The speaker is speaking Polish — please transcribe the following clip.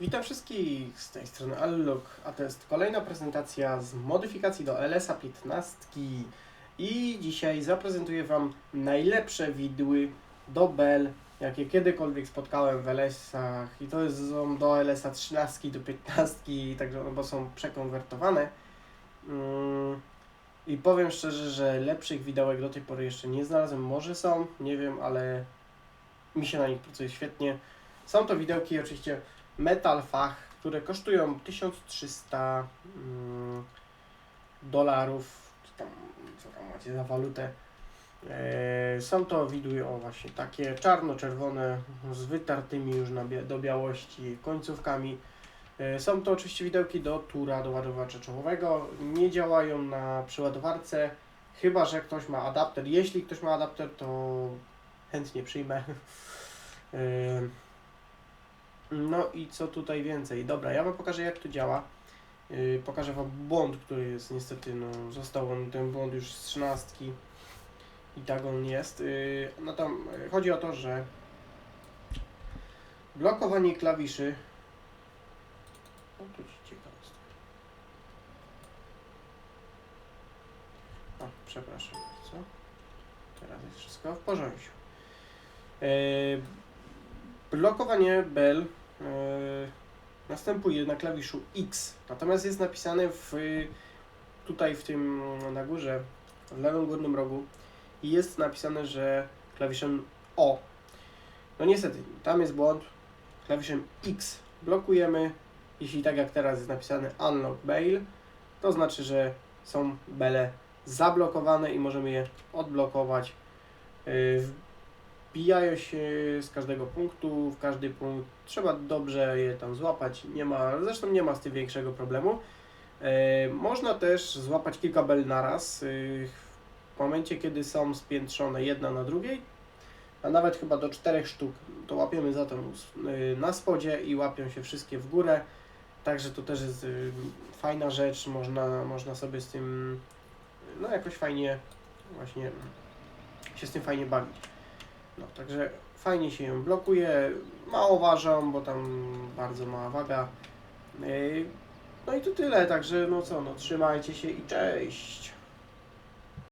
Witam wszystkich z tej strony Allog, a to jest kolejna prezentacja z modyfikacji do LS-a 15 i dzisiaj zaprezentuję Wam najlepsze widły do Bell, jakie kiedykolwiek spotkałem w LS-ach i to jest są do LS-a 13 do 15, także bo są przekonwertowane. Mm, I powiem szczerze, że lepszych widełek do tej pory jeszcze nie znalazłem, może są, nie wiem, ale mi się na nich pracuje świetnie. Są to widełki oczywiście Metal Fach, które kosztują 1300 mm, dolarów, czy tam, co tam macie za walutę. E, są to widły o właśnie takie czarno-czerwone z wytartymi już na bia- do białości końcówkami. E, są to oczywiście widełki do tura, do ładowacza czołowego. Nie działają na przeładowarce, chyba że ktoś ma adapter. Jeśli ktoś ma adapter, to chętnie przyjmę. E, no i co tutaj więcej? Dobra, ja Wam pokażę jak to działa. Yy, pokażę Wam błąd, który jest niestety, no został on, ten błąd już z trzynastki i tak on jest. Yy, no tam yy, chodzi o to, że blokowanie klawiszy o, tu ci ciekawe. O, przepraszam bardzo. Teraz jest wszystko w porządku. Yy, blokowanie bell yy, następuje na klawiszu X, natomiast jest napisane w, tutaj w tym na górze, w lewym górnym rogu jest napisane, że klawiszem O. No niestety, tam jest błąd. Klawiszem X blokujemy. Jeśli tak jak teraz jest napisane Unlock Bail, to znaczy, że są bele zablokowane i możemy je odblokować. Yy, wbijają się z każdego punktu, w każdy punkt trzeba dobrze je tam złapać, nie ma, zresztą nie ma z tym większego problemu. E, można też złapać kilka bel naraz, e, w momencie kiedy są spiętrzone jedna na drugiej, a nawet chyba do czterech sztuk, to łapiemy zatem na spodzie i łapią się wszystkie w górę, także to też jest e, fajna rzecz, można, można sobie z tym no jakoś fajnie właśnie się z tym fajnie bawić. No, także fajnie się ją blokuje, mało ważą, bo tam bardzo mała waga. Yy, No i to tyle, także no co, no trzymajcie się i cześć.